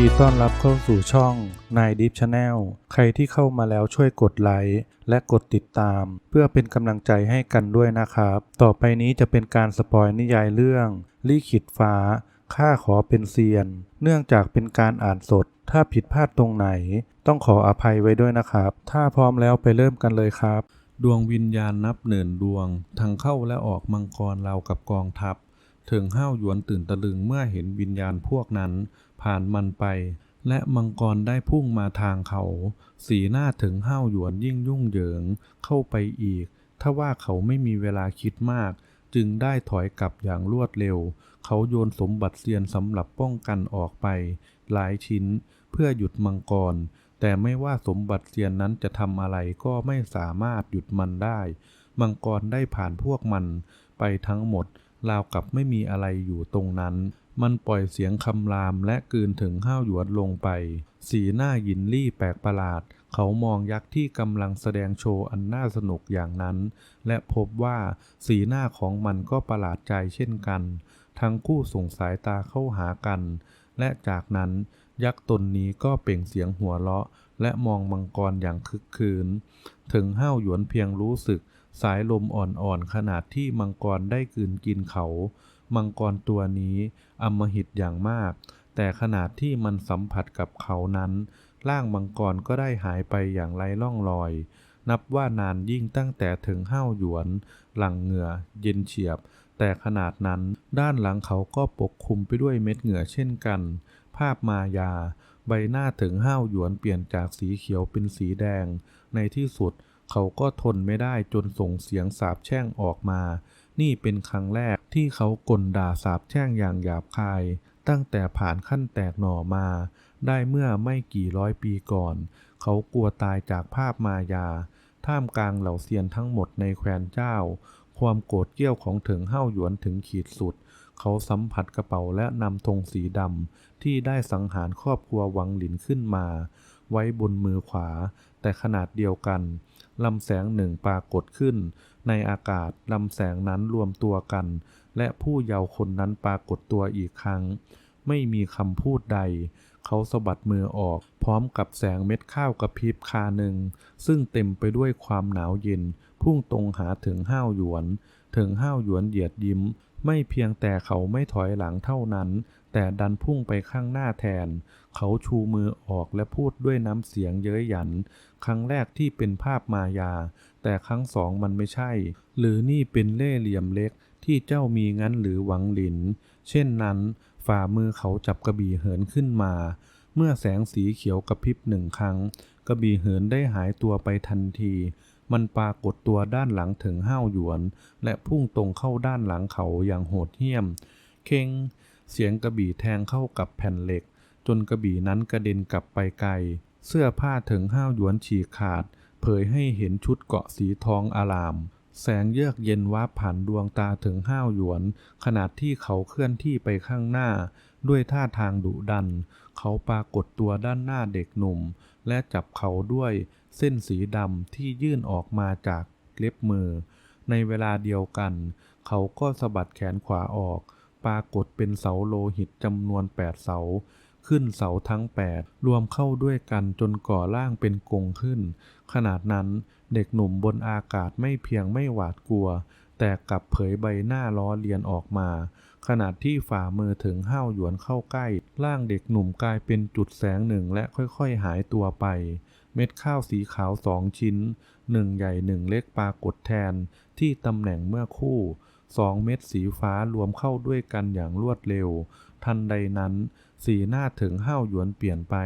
ดีต้อนรับเข้าสู่ช่องนายดิฟชาแนลใครที่เข้ามาแล้วช่วยกดไลค์และกดติดตาม เพื่อเป็นกำลังใจให้กันด้วยนะครับ ต่อไปนี้จะเป็นการสปอยนิยายเรื่องลี่ขิตฟ้าข้าขอเป็นเซียน เนื่องจากเป็นการอ่านสด ถ้าผิดพลาดตรงไหน ต้องขออภัยไว้ด้วยนะครับ ถ้าพร้อมแล้วไปเริ่มกันเลยครับ ดวงวิญญาณนับหนื่นดวง ทั้งเข้าและออกมังกรเรากับกองทัพ เถึงห้าวหยวนตื่นตะลึงเมื่อเห็นวิญญาณพวกนั้น ผ่านมันไป และมังกรได้พุ่งมาทางเขา สีหน้าถึงห้าวหยวนยิ่งยุ่งเหยิงเข้าไปอีก ถ้าว่าเขาไม่มีเวลาคิดมาก จึงได้ถอยกลับอย่างรวดเร็ว เขาโยนสมบัติเซียนสำหรับป้องกันออกไป หลายชิ้น เพื่อหยุดมังกรแต่ไม่ว่าสมบัติเซียนนั้นจะทำอะไรก็ไม่สามารถหยุดมันได้ มังกรได้ผ่านพวกมันไปทั้งหมด ราวกับไม่มีอะไรอยู่ตรงนั้น มันปล่อยเสียงคำรามและกืนถึงห้าวหยวนลงไป สีหน้ายินลี่แปลกประหลาด เขามองยักษ์ที่กำลังแสดงโชว์อันน่าสนุกอย่างนั้น และพบว่าสีหน้าของมันก็ประหลาดใจเช่นกัน ทั้งคู่ส่งสายตาเข้าหากัน และจากนั้นยักษ์ตนนี้ก็เปล่งเสียงหัวเราะ และมองมังกรอย่างคึกคืน ถึงห้าวหยวนเพียงรู้สึก สายลมอ่อนๆขนาดที่มังกรได้กลืนกินเขา มังกรตัวนี้อำมหิตอย่างมาก แต่ขนาดที่มันสัมผัสกับเขานั้น ร่างมังกรก็ได้หายไปอย่างไร้ร่องรอย นับว่านานยิ่งตั้งแต่ถึงห้าวหยวน หลังเหงื่อ เย็นเฉียบ แต่ขนาดนั้น ด้านหลังเขาก็ปกคลุมไปด้วยเม็ดเหงื่อเช่นกัน ภาพมายา ใบหน้าถึงห้าวหยวนเปลี่ยนจากสีเขียวเป็นสีแดง ในที่สุด เขาก็ทนไม่ได้จนส่งเสียงสาบแช่งออกมา นี่เป็นครั้งแรกที่เขากลด่าสาบแช่งอย่างหยาบคาย ตั้งแต่ผ่านขั้นแตกหน่อมา ได้เมื่อไม่กี่ร้อยปีก่อน เขากลัวตายจากภาพมายา ท่ามกลางเหล่าเซียนทั้งหมดในแคว้นเจ้า ความโกรธเกี้ยวของถึงห้าหยวนถึงขีดสุด เขาสัมผัสกระเป๋าและนำธงสีดำที่ได้สังหารครอบครัววังหลินขึ้นมา ไว้บนมือขวา แต่ขนาดเดียวกัน ลำแสงหนึ่งปรากฏขึ้น ในอากาศลำแสงนั้นรวมตัวกัน และผู้เยาว์คนนั้นปรากฏตัวอีกครั้ง ไม่มีคำพูดใด เขาสะบัดมือออก พร้อมกับแสงเม็ดข้าวกระพริบคาหนึ่ง ซึ่งเต็มไปด้วยความหนาวเย็น พุ่งตรงหาถึงห้าวหยวน ถึงห้าวหยวนเหยียดยิ้ม ไม่เพียงแต่เขาไม่ถอยหลังเท่านั้น แต่ดันพุ่งไปข้างหน้าแทน เขาชูมือออกและพูดด้วยน้ำเสียงเย้ยหยัน ครั้งแรกที่เป็นภาพมายา แต่ครั้งสองมันไม่ใช่ หรือนี่เป็นเล่เหลี่ยมเล็กที่เจ้ามีงั้นหรือหวังหลิน เช่นนั้น ฝ่ามือเขาจับกระบี่เหินขึ้นมา เมื่อแสงสีเขียวกระพริบหนึ่งครั้ง กระบี่เหินได้หายตัวไปทันที มันปรากฏตัวด้านหลังถึงห้าวหยวน และพุ่งตรงเข้าด้านหลังเขาอย่างโหดเหี้ยม เคงเสียงกระบี่แทงเข้ากับแผ่นเหล็ก จนกระบี่นั้นกระเด็นกลับไปไกล เสื้อผ้าถึงห้าวหยวนฉีกขาด เผยให้เห็นชุดเกาะสีทองอาราม แสงเยือกเย็นวาบผ่านดวงตาถึงห้าวหยวน ขณะที่เขาเคลื่อนที่ไปข้างหน้า ด้วยท่าทางดุดัน เขาปรากฏตัวด้านหน้าเด็กหนุ่ม และจับเขาด้วย เส้นสีดำที่ยื่นออกมาจากเล็บมือ ในเวลาเดียวกัน เขาก็สะบัดแขนขวาออก ปรากฏเป็นเสาโลหิตจำนวนแปดเสา ขึ้นเสาทั้งแปดรวมเข้าด้วยกันจนก่อร่างเป็นกงขึ้น ขนาดนั้นเด็กหนุ่มบนอากาศไม่เพียงไม่หวาดกลัว แต่กลับเผยใบหน้าล้อเลียนออกมา ขณะที่ฝ่ามือถึงห้าวหยวนเข้าใกล้ ร่างเด็กหนุ่มกลายเป็นจุดแสงหนึ่งและค่อยๆหายตัวไป เม็ดข้าวสีขาวสองชิ้นหนึ่งใหญ่หนึ่งเล็กปรากฏแทนที่ตำแหน่งเมื่อคู่สองเม็ดสีฟ้ารวมเข้าด้วยกันอย่างรวดเร็ว ทันใดนั้น สีหน้าถึงห้าวหยวนเปลี่ยนไป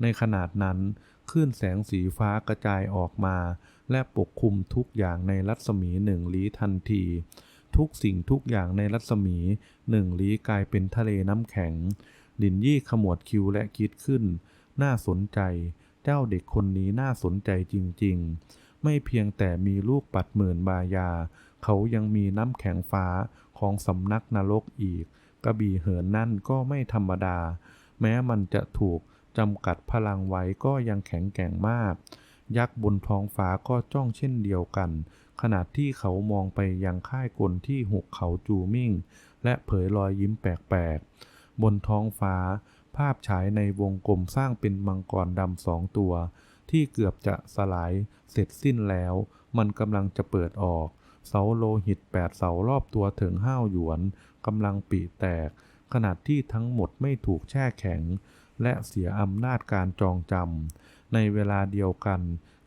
ในขนาดนั้นคลื่นแสงสีฟ้ากระจายออกมา และปกคลุมทุกอย่างในรัศมีหนึ่งลี้ทันที ทุกสิ่งทุกอย่างในรัศมีหนึ่งลี้กลายเป็นทะเลน้ำแข็ง ลินยี่ขมวดคิ้วและคิดขึ้น น่าสนใจ เจ้าเด็กคนนี้น่าสนใจจริง ๆ ไม่เพียงแต่มีลูกปัดหมื่นบายา เขายังมีน้ำแข็งฟ้าของสำนักนรกอีก กระบี่เหินนั่นก็ไม่ธรรมดา แม้มันจะถูกจำกัดพลังไว้ก็ยังแข็งแกร่งมาก ยักษ์บนท้องฟ้าก็จ้องเช่นเดียวกัน ขณะที่เขามองไปยังค่ายกลที่หุกเขาจูมิ่ง และเผยรอยยิ้มแปลกๆ บนท้องฟ้า ภาพฉายในวงกลมสร้างเป็นมังกรดำสองตัว ที่เกือบจะสลายเสร็จสิ้นแล้ว มันกำลังจะเปิดออก เสาโลหิตแปดเสารอบตัวถึงห้าวหยวนกำลังปีแตก ขนาดที่ทั้งหมดไม่ถูกแช่แข็ง และเสียอำนาจการจองจำในเวลาเดียวกัน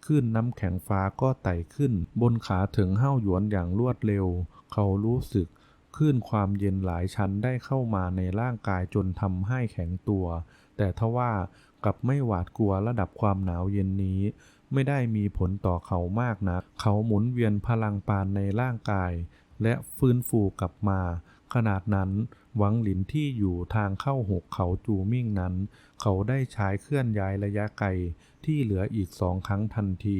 คลื่นน้ำแข็งฟ้าก็ไต่ขึ้น บนขาถึงห้าวหยวนอย่างรวดเร็ว เขารู้สึก คลื่นความเย็นหลายชั้นได้เข้ามาในร่างกายจนทำให้แข็งตัว แต่ทว่ากลับไม่หวาดกลัวระดับความหนาวเย็นนี้ ไม่ได้มีผลต่อเขามากนัก เขาหมุนเวียนพลังปานในร่างกาย และฟื้นฟูกลับมา ขนาดนั้นหวังหลินที่อยู่ทางเข้าหกเขาจูมิ่งนั้น เขาได้ใช้เคลื่อนย้ายระยะไกลที่เหลืออีกสองครั้งทันที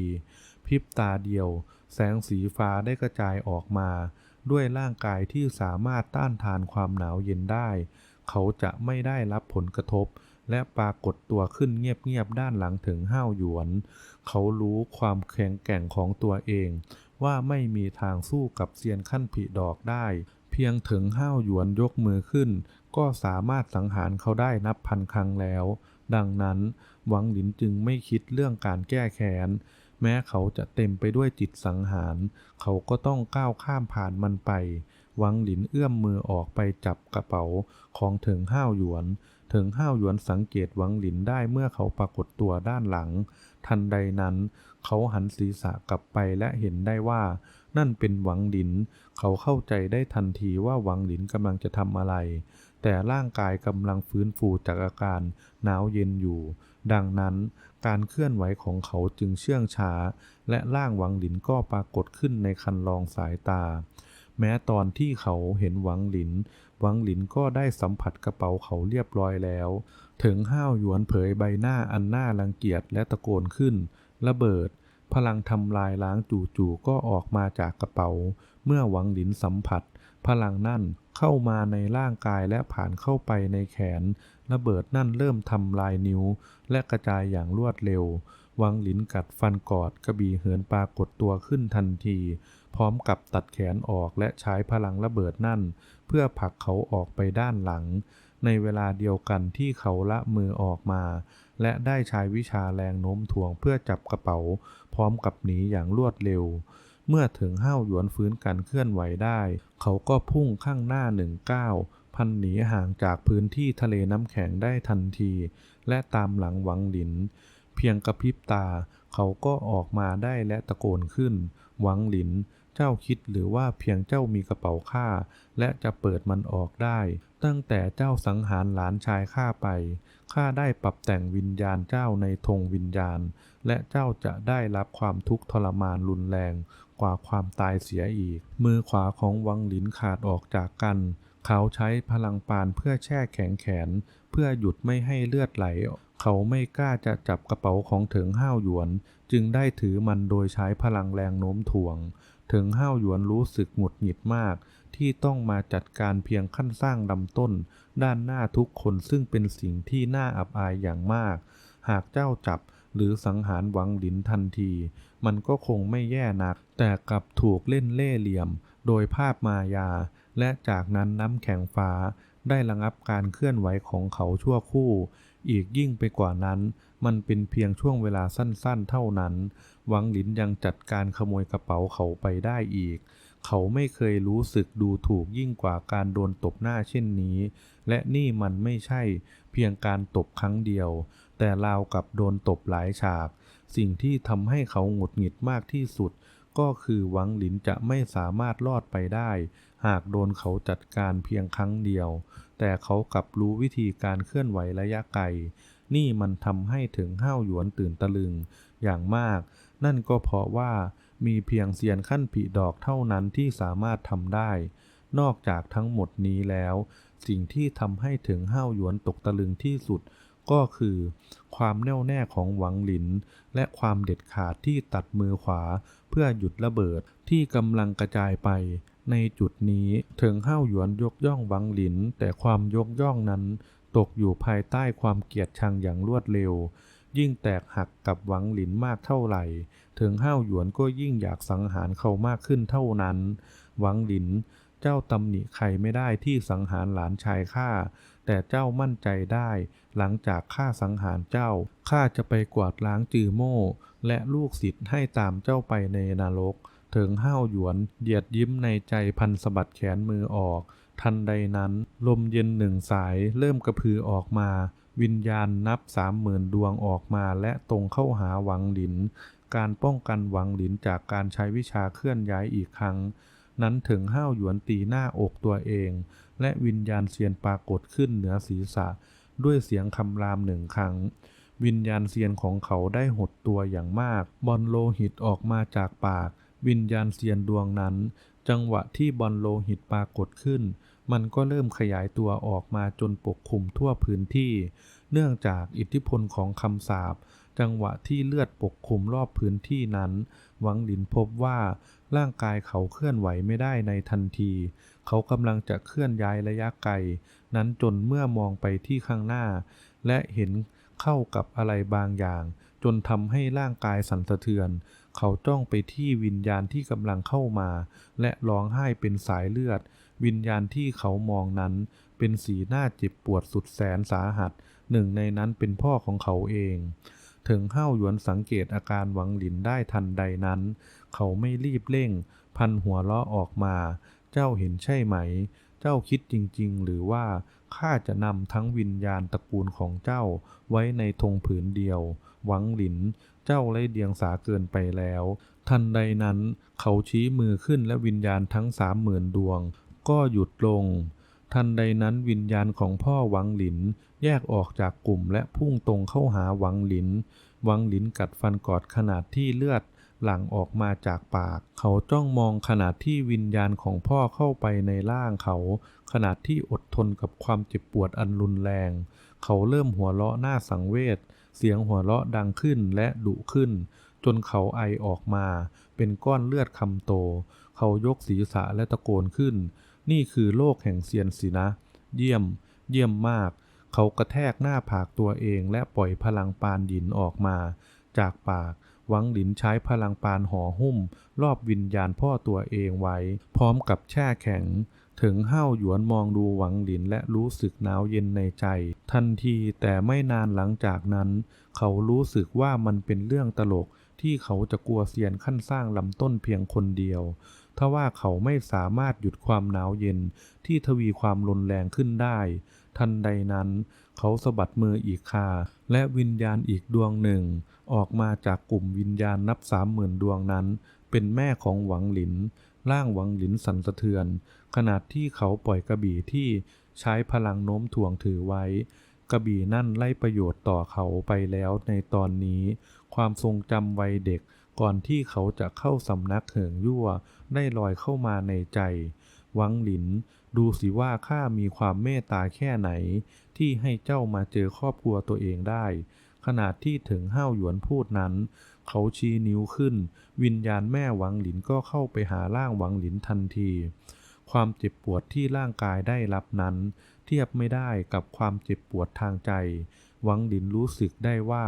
พริบตาเดียว แสงสีฟ้าได้กระจายออกมา ด้วยร่างกายที่สามารถต้านทานความหนาวเย็นได้ เขาจะไม่ได้รับผลกระทบ และปรากฏตัวขึ้นเงียบๆด้านหลังถึงห้าวหยวน เขารู้ความแข็งแกร่งของตัวเอง ว่าไม่มีทางสู้กับเซียนขั้นผีดอกได้ เพียงถึงห้าวหยวนยกมือขึ้น ก็สามารถสังหารเขาได้นับพันครั้งแล้ว ดังนั้น หวังหลินจึงไม่คิดเรื่องการแก้แค้น แม้เขาจะเต็มไปด้วยจิตสังหาร เขาก็ต้องก้าวข้ามผ่านมันไปหวังหลินเอื้อมมือออกไปจับกระเป๋าของเถิงห้าวหยวน เถิงห้าวหยวนสังเกตหวังหลินได้เมื่อเขาปรากฏตัวด้านหลัง ทันใดนั้น เขาหันศีรษะกลับไปและเห็นได้ว่า นั่นเป็นหวังหลิน เขาเข้าใจได้ทันทีว่าหวังหลินกำลังจะทำอะไร แต่ร่างกายกำลังฟื้นฟูจากอาการหนาวเย็นอยู่ ดังนั้นการเคลื่อนไหวของเขาจึงเชื่องช้า และร่างหวังหลินก็ปรากฏขึ้นในคันลองสายตา แม้ตอนที่เขาเห็นหวังหลิน หวังหลินก็ได้สัมผัสกระเป๋าเขาเรียบร้อยแล้ว ถึงห้าวหยวนเผยใบหน้าอันน่ารังเกียจและตะโกนขึ้น ระเบิด พลังทำลายล้างจู่ๆก็ออกมาจากกระเป๋า เมื่อหวังหลินสัมผัส พลังนั่น เข้ามาในร่างกายและผ่านเข้าไปในแขน ระเบิดนั่นเริ่มทำลายนิ้ว และกระจายอย่างรวดเร็ว วังหลินกัดฟันกอดกระบี่เหินปรากฏตัวขึ้นทันที พร้อมกับตัดแขนออกและใช้พลังระเบิดนั่น เพื่อผลักเขาออกไปด้านหลัง ในเวลาเดียวกันที่เขาละมือออกมา และได้ใช้วิชาแรงโน้มถ่วงเพื่อจับกระเป๋า พร้อมกับหนีอย่างรวดเร็ว เมื่อถึงห้าวหยวนฟื้นการเคลื่อนไหวได้ เขาก็พุ่งข้างหน้าหนึ่งก้าวพันหนีห่างจากพื้นที่ทะเลน้ำแข็งได้ทันที และตามหลังหวังหลิน เพียงกระพริบตา เขาก็ออกมาได้และตะโกนขึ้น หวังหลิน เจ้าคิดหรือว่าเพียงเจ้ามีกระเป๋าข้าและจะเปิดมันออกได้ ตั้งแต่เจ้าสังหารหลานชายข้าไปข้าได้ปรับแต่งวิญญาณเจ้าในธงวิญญาณ และเจ้าจะได้รับความทุกข์ทรมานรุนแรง กว่าความตายเสียอีก มือขวาของวังหลินขาดออกจากกัน เขาใช้พลังปานเพื่อแช่แข็งแขน เพื่อหยุดไม่ให้เลือดไหล เขาไม่กล้าจะจับกระเป๋าของเถิงห้าวหยวน จึงได้ถือมันโดยใช้พลังแรงโน้มถ่วง เถิงห้าวหยวนรู้สึกหงุดหงิดมากที่ต้องมาจัดการเพียงขั้นสร้างลำต้น ด้านหน้าทุกคนซึ่งเป็นสิ่งที่น่าอับอายอย่างมาก หากเจ้าจับหรือสังหารหวังหลินทันที มันก็คงไม่แย่นัก แต่กลับถูกเล่นเล่ห์เหลี่ยม โดยภาพมายา และจากนั้นน้ำแข็งฟ้า ได้ระงับการเคลื่อนไหวของเขาชั่วครู่ อีกยิ่งไปกว่านั้น มันเป็นเพียงช่วงเวลาสั้นๆ เท่านั้นหวังหลินยังจัดการขโมยกระเป๋าเขาไปได้อีก เขาไม่เคยรู้สึกดูถูกยิ่งกว่าการโดนตบหน้าเช่นนี้ และนี่มันไม่ใช่ เพียงการตบครั้งเดียว แต่ราวกับโดนตบหลายฉาก สิ่งที่ทำให้เขาหงุดหงิดมากที่สุด ก็คือหวังหลินจะไม่สามารถรอดไปได้ หากโดนเขาจัดการเพียงครั้งเดียว แต่เขากลับรู้วิธีการเคลื่อนไหวระยะไกล นี่มันทำให้ถึงห้าวหยวนตื่นตะลึง อย่างมาก นั่นก็เพราะว่ามีเพียงเซียนขั้นผีดอกเท่านั้นที่สามารถทำได้ นอกจากทั้งหมดนี้แล้ว สิ่งที่ทำให้ถึงห้าวหยวนตกตะลึงที่สุด ก็คือความแน่วแน่ของหวังหลิน และความเด็ดขาดที่ตัดมือขวาเพื่อหยุดระเบิดที่กำลังกระจายไป ในจุดนี้ถึงห้าวหยวนยกย่องหวังหลิน แต่ความยกย่องนั้นตกอยู่ภายใต้ความเกลียดชังอย่างรวดเร็ว ยิ่งแตกหักกับหวังหลินมากเท่าไหร่ ถึงห้าวหยวนก็ยิ่งอยากสังหารเขามากขึ้นเท่านั้น หวังหลิน เจ้าตำหนิใครไม่ได้ที่สังหารหลานชายข้าแต่เจ้ามั่นใจได้ หลังจากข้าสังหารเจ้าข้าจะไปกวาดล้างจือโม่ และลูกศิษย์ให้ตามเจ้าไปในนรกเถิงห้าวหยวนเหยียดยิ้มในใจพันสะบัดแขนมือออก ทันใดนั้น ลมเย็นหนึ่งสายเริ่มกระพือออกมา วิญญาณนับสามหมื่นดวงออกมาและตรงเข้าหาหวังหลิน การป้องกันหวังหลินจากการใช้วิชาเคลื่อนย้ายอีกครั้ง นั้นถึงห้าวหยวนตีหน้าอกตัวเอง และวิญญาณเซียนปรากฏขึ้นเหนือศีรษะ ด้วยเสียงคำรามหนึ่งครั้ง วิญญาณเซียนของเขาได้หดตัวอย่างมาก บอลโลหิตออกมาจากปาก วิญญาณเซียนดวงนั้น จังหวะที่บอลโลหิตปรากฏขึ้น มันก็เริ่มขยายตัวออกมาจนปกคลุมทั่วพื้นที่ เนื่องจากอิทธิพลของคำสาปจังหวะที่เลือดปกคลุมรอบพื้นที่นั้น หวังหลินพบว่า ร่างกายเขาเคลื่อนไหวไม่ได้ในทันที เขากำลังจะเคลื่อนย้ายระยะไกล นั้นจนเมื่อมองไปที่ข้างหน้า และเห็นเข้ากับอะไรบางอย่าง จนทำให้ร่างกายสั่นสะเทือน เขาจ้องไปที่วิญญาณที่กำลังเข้ามา และร้องไห้เป็นสายเลือด วิญญาณที่เขามองนั้น เป็นสีหน้าเจ็บปวดสุดแสนสาหัส หนึ่งในนั้นเป็นพ่อของเขาเองถึงห้าวหยวนสังเกตอาการหวังหลินได้ทันใดนั้น เขาไม่รีบเร่ง พันหัวล้อออกมา เจ้าเห็นใช่ไหม เจ้าคิดจริงๆ หรือว่าข้าจะนำทั้งวิญญาณตระกูลของเจ้าไว้ในธงผืนเดียว หวังหลิน เจ้าไร้เดียงสาเกินไปแล้ว ทันใดนั้น เขาชี้มือขึ้นและวิญญาณทั้งสามหมื่นดวง ก็หยุดลง ทันใดนั้นวิญญาณของพ่อหวังหลิน แยกออกจากกลุ่มและพุ่งตรงเข้าหาหวังหลิน หวังหลินกัดฟันกอดขนาดที่เลือด หลั่งออกมาจากปาก เขาจ้องมองขณะที่วิญญาณของพ่อเข้าไปในร่างเขา ขณะที่อดทนกับความเจ็บปวดอันรุนแรง เขาเริ่มหัวเราะหน้าสังเวชเสียงหัวเราะดังขึ้นและดุขึ้น จนเขาไอออกมา เป็นก้อนเลือดคำโต เขายกศีรษะและตะโกนขึ้น นี่คือโลกแห่งเซียนสินะ เยี่ยม เยี่ยมมาก เขากระแทกหน้าผากตัวเองและปล่อยพลังปานหยินออกมา จากปาก หวังหลินใช้พลังปานห่อหุ้ม รอบวิญญาณพ่อตัวเองไว้ พร้อมกับแช่แข็ง ถึงห้าวหยวนมองดูหวังหลินและรู้สึกหนาวเย็นในใจ ทันทีแต่ไม่นานหลังจากนั้น เขารู้สึกว่ามันเป็นเรื่องตลกที่เขาจะกลัวเซียนขั้นสร้างลำต้นเพียงคนเดียวทว่าเขาไม่สามารถหยุดความหนาวเย็นที่ทวีความรุนแรงขึ้นได้ ทันใดนั้น เขาสะบัดมืออีกคาและวิญญาณอีกดวงหนึ่ง ออกมาจากกลุ่มวิญญาณนับสามหมื่นดวงนั้น เป็นแม่ของหวังหลิน ร่างหวังหลินสั่นสะเทือนขณะที่เขาปล่อยกระบี่ที่ใช้พลังโน้มถ่วงถือไว้ กระบี่นั่นไล่ประโยชน์ต่อเขาไปแล้วในตอนนี้ ความทรงจำวัยเด็กก่อนที่เขาจะเข้าสำนักเหิงยั่วได้ลอยเข้ามาในใจ หวังหลิน ดูสิว่าข้ามีความเมตตาแค่ไหน ที่ให้เจ้ามาเจอครอบครัวตัวเองได้ขณะที่ถึงห้าวหยวนพูดนั้น เขาชี้นิ้วขึ้น วิญญาณแม่หวังหลินก็เข้าไปหาร่างหวังหลินทันที ความเจ็บปวดที่ร่างกายได้รับนั้น เทียบไม่ได้กับความเจ็บปวดทางใจ หวังหลินรู้สึกได้ว่า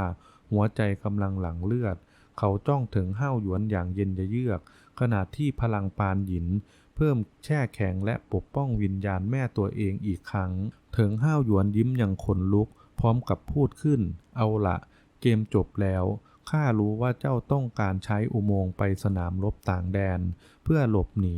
หัวใจกำลังหลั่งเลือด เขาจ้องถึงห้าวหยวนอย่างเย็นเยือกขณะที่พลังปานหยิน เพิ่มแช่แข็งและปกป้องวิญญาณแม่ตัวเองอีกครั้ง เถึงห้าวหยวนยิ้มอย่างขนลุก พร้อมกับพูดขึ้น เอาละเกมจบแล้ว ข้ารู้ว่าเจ้าต้องการใช้อุโมงค์ไปสนามรบต่างแดน เพื่อหลบหนี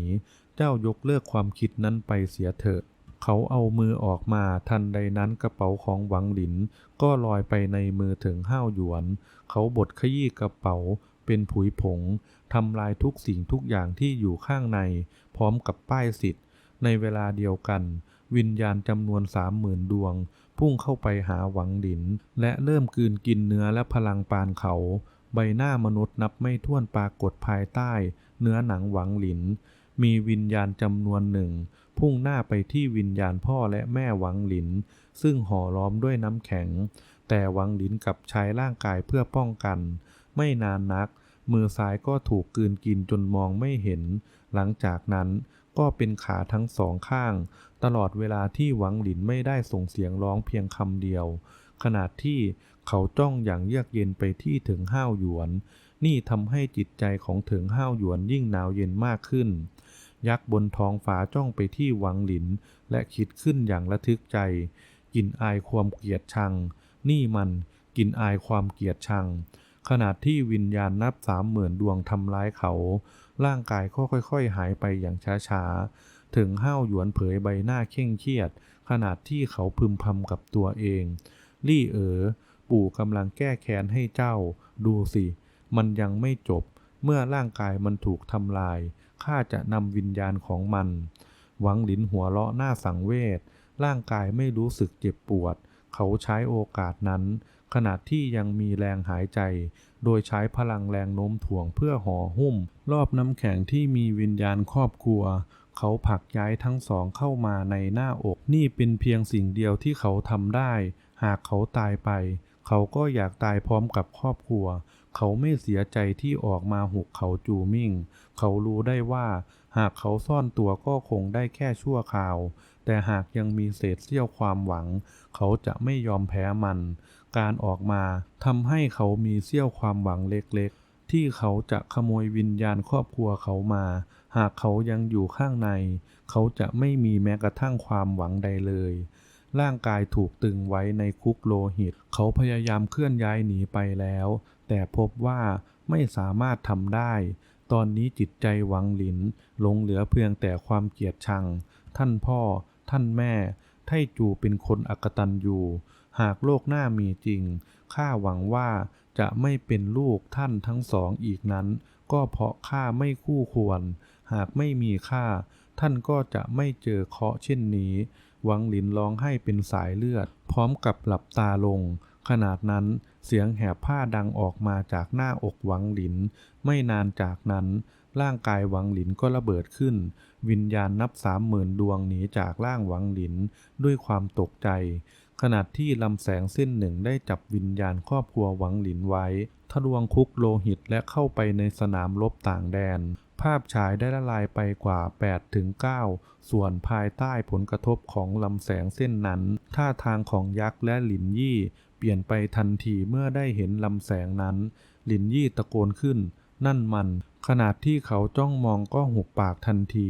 เจ้ายกเลิกความคิดนั้นไปเสียเถอะเขาเอามือออกมาทันใดนั้นกระเป๋าของหวังหลิน ก็ลอยไปในมือถึงห้าวหยวน เขาบดขยี้กระเป๋า เป็นผุยผงทำลายทุกสิ่งทุกอย่างที่อยู่ข้างใน พร้อมกับป้ายสิทธิ์ ในเวลาเดียวกัน วิญญาณจำนวนสามหมื่นดวง พุ่งเข้าไปหาหวังหลิน และเริ่มกืนกินเนื้อและพลังปานเขา ใบหน้ามนุษย์นับไม่ถ้วนปรากฏภายใต้ เนื้อหนังหวังหลิน มีวิญญาณจำนวนหนึ่ง พุ่งหน้าไปที่วิญญาณพ่อและแม่หวังหลิน ซึ่งห่อล้อมด้วยน้ำแข็ง แต่หวังหลินกับใช้ร่างกายเพื่อป้องกัน ไม่นานนัก มือซ้ายก็ถูกกลืนกินจนมองไม่เห็น หลังจากนั้นก็เป็นขาทั้งสองข้าง ตลอดเวลาที่หวังหลินไม่ได้ส่งเสียงร้องเพียงคำเดียว ขณะที่เขาจ้องอย่างเยือกเย็นไปที่ถึงห้าวหยวน นี่ทำให้จิตใจของถึงห้าวหยวนยิ่งหนาวเย็นมากขึ้น ยักษ์บนท้องฟ้าจ้องไปที่หวังหลิน และคิดขึ้นอย่างระทึกใจกลินอายความเกลียดชัง นี่มันกลินอายความเกลียดชัง ขณะที่วิญญาณนับสามหมื่นดวงทำร้ายเขา ร่างกายก็ค่อยๆ หายไปอย่างช้าๆ ถึงห้าวหยวนเผยใบหน้าเคร่งเครียด ขณะที่เขาพึมพำกับตัวเอง ลี่เอ๋อปู่กำลังแก้แค้นให้เจ้า ดูสิ มันยังไม่จบ เมื่อร่างกายมันถูกทำลาย ข้าจะนำวิญญาณของมัน หวังหลินหัวเราะหน้าสังเวช ร่างกายไม่รู้สึกเจ็บปวด เขาใช้โอกาสนั้น ขณะที่ยังมีแรงหายใจ โดยใช้พลังแรงโน้มถ่วงเพื่อห่อหุ้ม รอบน้ำแข็งที่มีวิญญาณครอบครัว เขาผลักย้ายทั้งสองเข้ามาในหน้าอก นี่เป็นเพียงสิ่งเดียวที่เขาทำได้ หากเขาตายไป เขาก็อยากตายพร้อมกับครอบครัว เขาไม่เสียใจที่ออกมาหุกเขาจูมิ่ง เขารู้ได้ว่า หากเขาซ่อนตัวก็คงได้แค่ชั่วคราว แต่หากยังมีเศษเสี้ยวความหวัง เขาจะไม่ยอมแพ้มัน การออกมาทำให้เขามีเสี้ยวความหวังเล็กๆ ที่เขาจะขโมยวิญญาณครอบครัวเขามา หากเขายังอยู่ข้างใน เขาจะไม่มีแม้กระทั่งความหวังใดเลย ร่างกายถูกตึงไว้ในคุกโลหิต เขาพยายามเคลื่อนย้ายหนีไปแล้ว แต่พบว่าไม่สามารถทำได้ ตอนนี้จิตใจหวังหลินหลงเหลือเพียงแต่ความเกลียดชัง ท่านพ่อ ท่านแม่ ไทจูเป็นคนอกตันอยู่ หากโลกหน้ามีจริง ข้าหวังว่าจะไม่เป็นลูกท่านทั้งสองอีกนั้น ก็เพราะข้าไม่คู่ควร หากไม่มีข้าท่านก็จะไม่เจอเคาะเช่นนี้ หวังหลินร้องให้เป็นสายเลือด พร้อมกับหลับตาลง ขนาดนั้นเสียงแหบผ้าดังออกมาจากหน้าอกหวังหลิน ไม่นานจากนั้น ร่างกายหวังหลินก็ระเบิดขึ้น วิญญาณนับสามหมื่นดวงหนีจากร่างหวังหลินด้วยความตกใจ ขณะที่ลำแสงเส้นหนึ่งได้จับวิญญาณครอบครัวหวังหลินไว้ทะลวงคุกโลหิตและเข้าไปในสนามรบต่างแดน ภาพฉายได้ละลายไปกว่า 8 ถึง 9 ส่วนภายใต้ผลกระทบของลำแสงเส้นนั้น ท่าทางของยักษ์และหลินยี่เปลี่ยนไปทันทีเมื่อได้เห็นลำแสงนั้น หลินยี่ตะโกนขึ้น นั่นมันขนาดที่เขาจ้องมองก็หุบปากทันที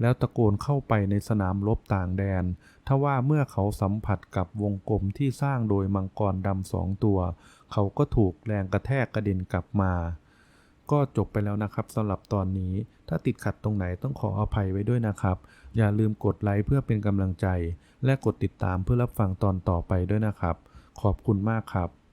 แล้วตะโกนเข้าไปในสนามรบต่างแดน ทว่าเมื่อเขาสัมผัสกับวงกลมที่สร้างโดยมังกรดำสองตัว เขาก็ถูกแรงกระแทกกระเด็นกลับมา ก็จบไปแล้วนะครับสำหรับตอนนี้ ถ้าติดขัดตรงไหนต้องขออภัยไว้ด้วยนะครับ อย่าลืมกดไลค์เพื่อเป็นกำลังใจ และกดติดตามเพื่อรับฟังตอนต่อไปด้วยนะครับ ขอบคุณมากครับ